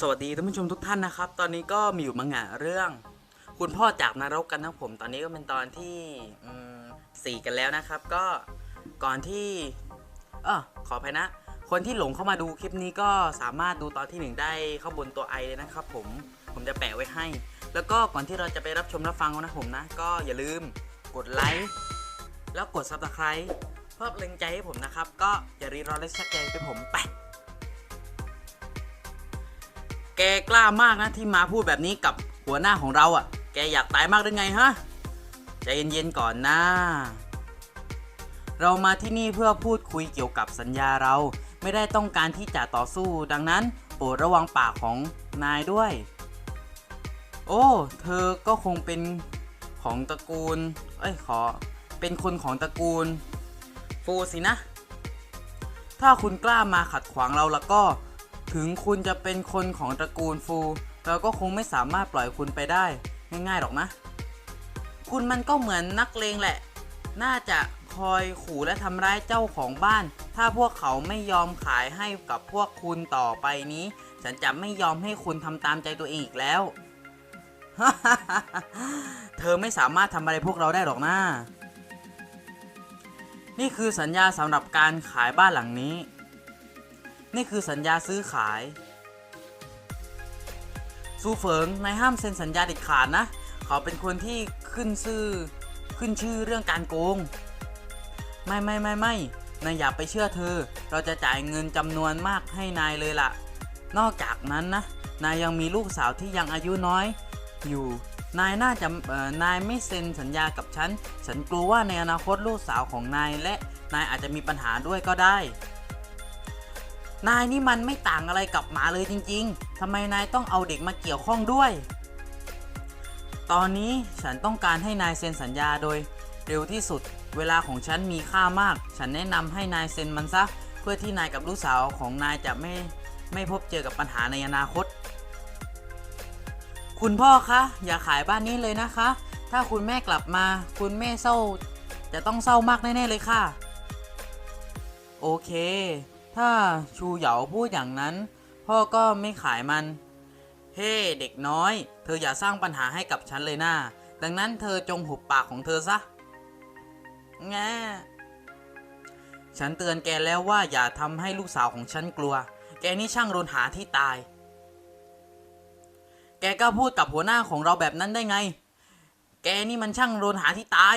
สวัสดีท่านผู้ชมทุกท่านนะครับ ตอนนี้ก็มีอยู่มังงะเรื่อง คุณพ่อจากนรกกันนะผม ตอนนี้ก็เป็นตอนที่สี่กันแล้วนะครับ ก็ก่อนที่ เออขออภัยนะ คนที่หลงเข้ามาดูคลิปนี้ก็สามารถดูตอนที่หนึ่งได้เข้าบนตัวไอเลยนะครับ ผมผมจะแปะไว้ให้ แล้วก็ก่อนที่เราจะไปรับชมรับฟังนะผมนะ ก็อย่าลืมกดไลค์แล้วกด subscribe เพื่อเป็นแรงใจให้ผมนะครับ ก็อย่ารีรอเลยสักแกไปผมไป กกล้ามากนะที่มาพูดแบบนี้กับหัวหน้าของเราอะ่ะ แกอยากตายมากหรือไงฮะใจเย็นๆก่อนนะ เรามาที่นี่เพื่อพูดคุยเกี่ยวกับสัญญาเรา ไม่ได้ต้องการที่จะต่อสู้ ดังนั้นโปรดระวังปากของนายด้วย โอ้ เธอก็คงเป็นของตระกูล เอ้ยขอ เป็นคนของตระกูล ฟูสินะ ถ้าคุณกล้ามาขัดขวางเราแล้วก็ ถึงคุณจะเป็นคนของตระกูลฟู เราก็คงไม่สามารถปล่อยคุณไปได้ ง่ายๆหรอกนะ คุณมันก็เหมือนนักเลงแหละ น่าจะคอยขู่และทำร้ายเจ้าของบ้าน ถ้าพวกเขาไม่ยอมขายให้กับพวกคุณต่อไปนี้ ฉันจะไม่ยอมให้คุณทำตามใจตัวเองอีกแล้ว เธอไม่สามารถทำอะไรพวกเราได้หรอกนะ นี่คือสัญญาสำหรับการขายบ้านหลังนี้ นี่คือสัญญาซื้อขายซูเฟิงนายห้ามเซ็นสัญญาเด็ดขาดนะ เขาเป็นคนที่ขึ้นชื่อขึ้นชื่อเรื่องการโกง ไม่ไม่ไม่ไม่นายอย่าไปเชื่อเธอ เราจะจ่ายเงินจำนวนมากให้นายเลยล่ะ นอกจากนั้นนะ นายยังมีลูกสาวที่ยังอายุน้อย อยู่ นายน่าจะนายไม่เซ็นสัญญากับฉัน ฉันกลัวว่าในอนาคตลูกสาวของนายและนายอาจจะมีปัญหาด้วยก็ได้ นายนี่มันไม่ต่างอะไรกับหมาเลยจริงๆ ทำไมนายต้องเอาเด็กมาเกี่ยวข้องด้วย ตอนนี้ฉันต้องการให้นายเซ็นสัญญาโดย เร็วที่สุด เวลาของฉันมีค่ามาก ฉันแนะนำให้นายเซ็นมันซะ เพื่อที่นายกับลูกสาวของนายจะไม่ไม่พบเจอกับปัญหาในอนาคต คุณพ่อคะ อย่าขายบ้านนี้เลยนะคะ ถ้าคุณแม่กลับมา คุณแม่เศร้า จะต้องเศร้ามากแน่ๆเลยค่ะ โอเค ถ้าชูเหยาพูดอย่างนั้น พ่อก็ไม่ขายมัน เฮ้เด็กน้อย เธออย่าสร้างปัญหาให้กับฉันเลยนะดังนั้นเธอจงหุบปากของเธอซะแง่ฉันเตือนแกแล้วว่าอย่าทำให้ลูกสาวของฉันกลัว แกนี่ช่างรนหาที่ตาย แกก็พูดกับหัวหน้าของเราแบบนั้นได้ไง แกนี่มันช่างรนหาที่ตาย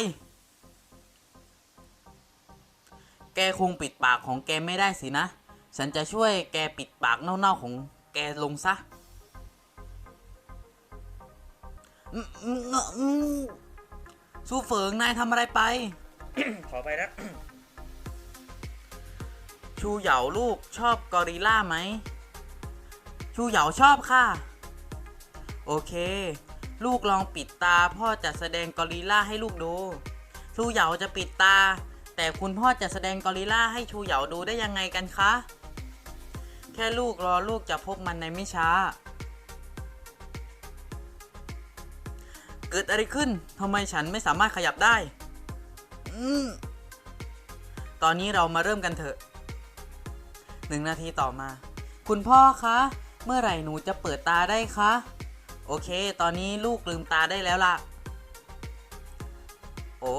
แกคงปิดปากของแกไม่ได้สินะ ฉันจะช่วยแกปิดปากเน่าๆของแกลงซะอืมอืมอืมสู้เฟิงนายทำอะไรไป ขอไปนะ ชูเหยาลูกชอบกอริลล่าไหม ชูเหยาชอบค่ะ โอเค ลูกลองปิดตาพ่อจะแสดงกอริลล่าให้ลูกดู ชูเหยาจะปิดตา แต่คุณพ่อจะแสดงกอริลล่าให้ชูเหยาดูได้ยังไงกันคะ แค่ลูกรอลูกจะพบมันในไม่ช้า เกิดอะไรขึ้นทำไมฉันไม่สามารถขยับได้อืมตอนนี้เรามาเริ่มกันเถอะหนึ่งนาทีต่อมา คุณพ่อคะ เมื่อไหร่หนูจะเปิดตาได้คะ โอเค ตอนนี้ลูกลืมตาได้แล้วล่ะ โอ้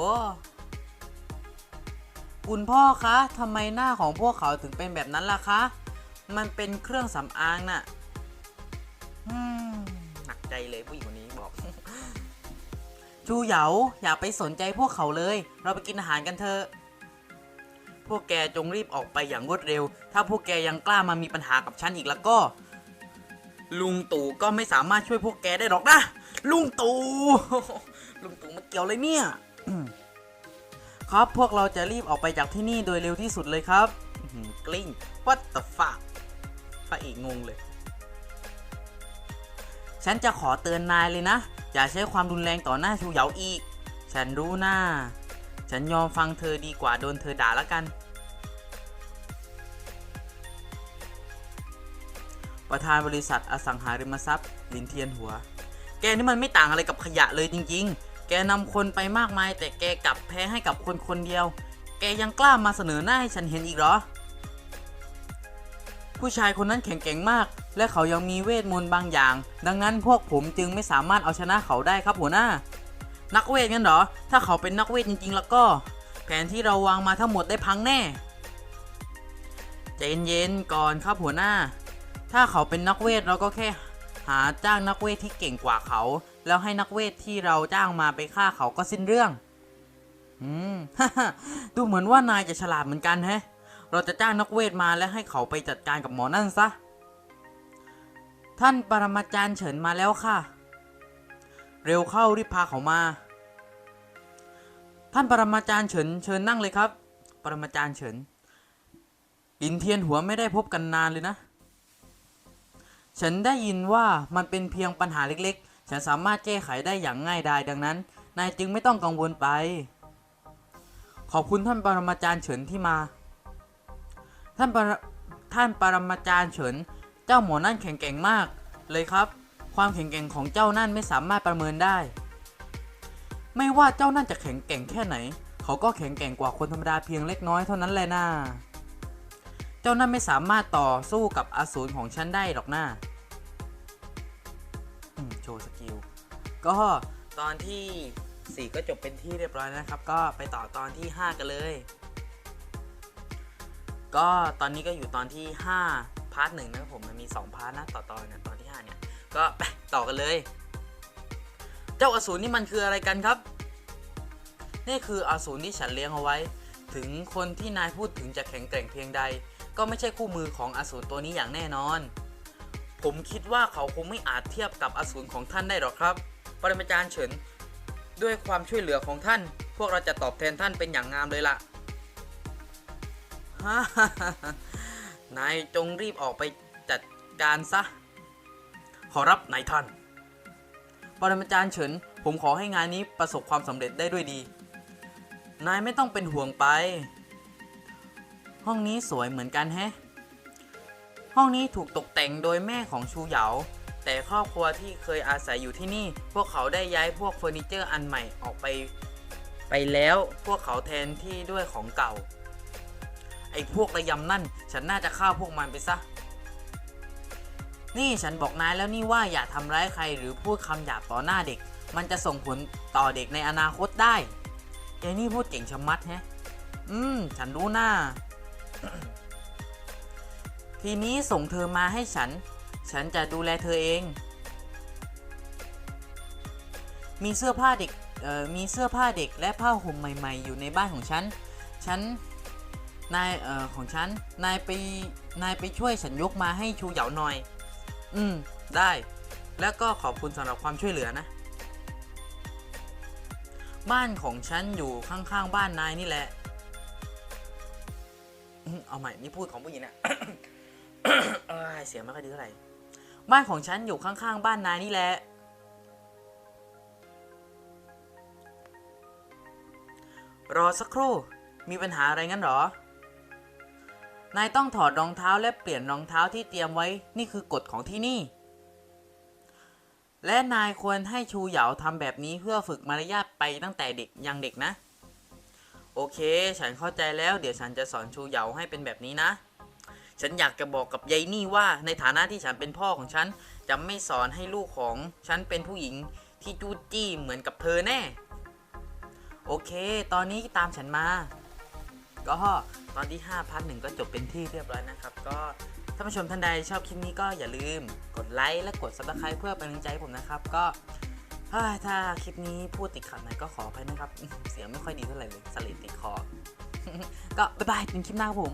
คุณพ่อคะทำไมหน้าของพวกเขาถึงเป็นแบบนั้นล่ะคะ มันเป็นเครื่องสำอางน่ะหนักใจเลยผู้หญิงคนนี้บอกชูเหยาอย่าไปสนใจพวกเขาเลย เราไปกินอาหารกันเถอะ พวกแกจงรีบออกไปอย่างรวดเร็ว ถ้าพวกแกยังกล้ามามีปัญหากับฉันอีกแล้วก็ ลุงตู่ก็ไม่สามารถช่วยพวกแกได้หรอกนะ ลุงตู่ ลุงตู่มาเกี่ยวเลยเนี่ย ครับ พวกเราจะรีบออกไปจากที่นี่โดยเร็วที่สุดเลยครับกลิ้ง what the fuck พระเอกงงเลย ฉันจะขอเตือนนายเลยนะ อย่าใช้ความรุนแรงต่อหน้าชูเหยาอีก ฉันรู้หน้าฉันยอมฟังเธอดีกว่าโดนเธอด่าแล้วกัน ประธานบริษัทอสังหาริมทรัพย์ ลินเทียนหัว แกนี่มันไม่ต่างอะไรกับขยะเลยจริง ๆ แกนำคนไปมากมาย แต่แกกลับแพ้ให้กับคนคนเดียว แกยังกล้ามาเสนอหน้าให้ฉันเห็นอีกเหรอ ผู้ชายคนนั้นแข็งแกร่งมาก และเขายังมีเวทมนต์บางอย่าง ดังนั้นพวกผมจึงไม่สามารถเอาชนะเขาได้ครับหัวหน้า นักเวทงั้นเหรอ ถ้าเขาเป็นนักเวทจริงๆ แล้วก็ แผนที่เราวางมาทั้งหมดได้พังแน่ใจเย็นๆก่อนครับหัวหน้า ถ้าเขาเป็นนักเวทเราก็แค่ หาจ้างนักเวทที่เก่งกว่าเขา แล้วให้นักเวทที่เราจ้างมาไปฆ่าเขาก็สิ้นเรื่อง อืมดูเหมือนว่านายจะฉลาดเหมือนกันแฮะ เราจะจ้างนักเวทมาและให้เขาไปจัดการกับหมอนั่นซะ ท่านปรมาจารย์เฉินมาแล้วค่ะ เร็วเข้ารีบพาเขามา ท่านปรมาจารย์เฉินเชิญนั่งเลยครับ ปรมาจารย์เฉินลินเทียนหัวไม่ได้พบกันนานเลยนะ ฉันได้ยินว่ามันเป็นเพียงปัญหาเล็กๆ ฉันสามารถแก้ไขได้อย่างง่ายดายดังนั้น นายจึงไม่ต้องกังวลไป ขอบคุณท่านปรมาจารย์เฉินที่มา ท่านปรท่านปรมาจารย์เฉิน เจ้าหมอนั่นแข็งแกร่งมาก เลยครับ ความแข็งแกร่งของเจ้านั่นไม่สามารถประเมินได้ ไม่ว่าเจ้านั่นจะแข็งแกร่งแค่ไหน เขาก็แข็งแกร่งกว่าคนธรรมดาเพียงเล็กน้อยเท่านั้นแหละนะเจ้านั่นไม่สามารถต่อสู้กับอสูรของฉันได้หรอกนะอืมโชว์สกิล ก็ตอนที่ 4 ก็จบเป็นที่เรียบร้อยนะครับ ก็ไปต่อตอนที่ 5 กันเลย ก็ตอนนี้ก็อยู่ตอนที่ 5 พาร์ทหนึ่งนะครับผมมันมี 2 พาร์ทนะ ต่อตอนเนี่ยตอนที่ 5 เนี่ย ก็ไปต่อกันเลย เจ้าอสูรนี่มันคืออะไรกันครับ นี่คืออสูรที่ฉันเลี้ยงเอาไว้ ถึงคนที่นายพูดถึงจะแข็งแกร่งเพียงใด ก็ไม่ใช่คู่มือของอสูรตัวนี้อย่างแน่นอน ผมคิดว่าเขาคงไม่อาจเทียบกับอสูรของท่านได้หรอกครับ ปรมาจารย์เฉิน ด้วยความช่วยเหลือของท่าน พวกเราจะตอบแทนท่านเป็นอย่างงามเลยล่ะฮ่าฮ่าฮ่าฮ่านายจงรีบออกไปจัดการซะ ขอรับนายท่าน ปรมาจารย์เฉิน ผมขอให้งานนี้ประสบความสำเร็จได้ด้วยดี นายไม่ต้องเป็นห่วงไป ห้องนี้สวยเหมือนกันแฮะ ห้องนี้ถูกตกแต่งโดยแม่ของชูเหยา แต่ครอบครัวที่เคยอาศัยอยู่ที่นี่ พวกเขาได้ย้ายพวกเฟอร์นิเจอร์อันใหม่ออกไป ไปแล้วพวกเขาแทนที่ด้วยของเก่า ไอ้พวกระยำนั่น ฉันน่าจะฆ่าพวกมันไปซะ นี่ฉันบอกนายแล้วนี่ว่าอย่าทำร้ายใครหรือพูดคำหยาบต่อหน้าเด็ก มันจะส่งผลต่อเด็กในอนาคตได้แกนี่พูดเก่งชะมัดแฮะ อืม ฉันรู้หน้า ทีนี้ส่งเธอมาให้ฉัน ฉันจะดูแลเธอเอง มีเสื้อผ้าเด็กมีเสื้อผ้าเด็กและผ้าห่มใหม่ ๆ อยู่ในบ้านของฉัน ฉัน นายออของฉัน นายไป นายไปช่วยฉันยกมาให้ชูเหยาหน่อย อืม ได้ แล้วก็ขอบคุณสำหรับความช่วยเหลือนะ บ้านของฉันอยู่ข้างๆบ้านนายนี่แหละ เอาใหม่นี่พูดของผู้หญิงนะเอ้ยเสียงไม่ค่อยดีเท่าไหร่บ้านของฉันอยู่ข้างๆ บ้านนายนี่แหละ รอสักครู่ มีปัญหาอะไรงั้นหรอ นายต้องถอดรองเท้าและเปลี่ยนรองเท้าที่เตรียมไว้ นี่คือกฎของที่นี่ และนายควรให้ชูเหยาทำแบบนี้เพื่อฝึกมารยาทไปตั้งแต่เด็กยังเด็กนะ โอเค ฉันเข้าใจแล้ว เดี๋ยวฉันจะสอนชูเหยาให้เป็นแบบนี้นะ ฉันอยากจะบอกกับยายนี่ว่า ในฐานะที่ฉันเป็นพ่อของฉัน จะไม่สอนให้ลูกของฉันเป็นผู้หญิงที่จู้จี้เหมือนกับเธอแน่ โอเค ตอนนี้ตามฉันมา ก็ตอนที่5พันหนึ่งก็จบเป็นที่เรียบร้อยนะครับ ก็ท่านผู้ชมท่านใดชอบคลิปนี้ก็อย่าลืมกดไลค์และกด subscribe เพื่อเป็นกำลังใจให้ผมนะครับ ก็ ถ้าคลิปนี้พูดติดขัดหน่อยก็ขออภัยนะครับ เสียงไม่ค่อยดีเท่าไหร่เลยสลิดติดคอ ก็บ๊ายบายเป็นคลิปหน้าผม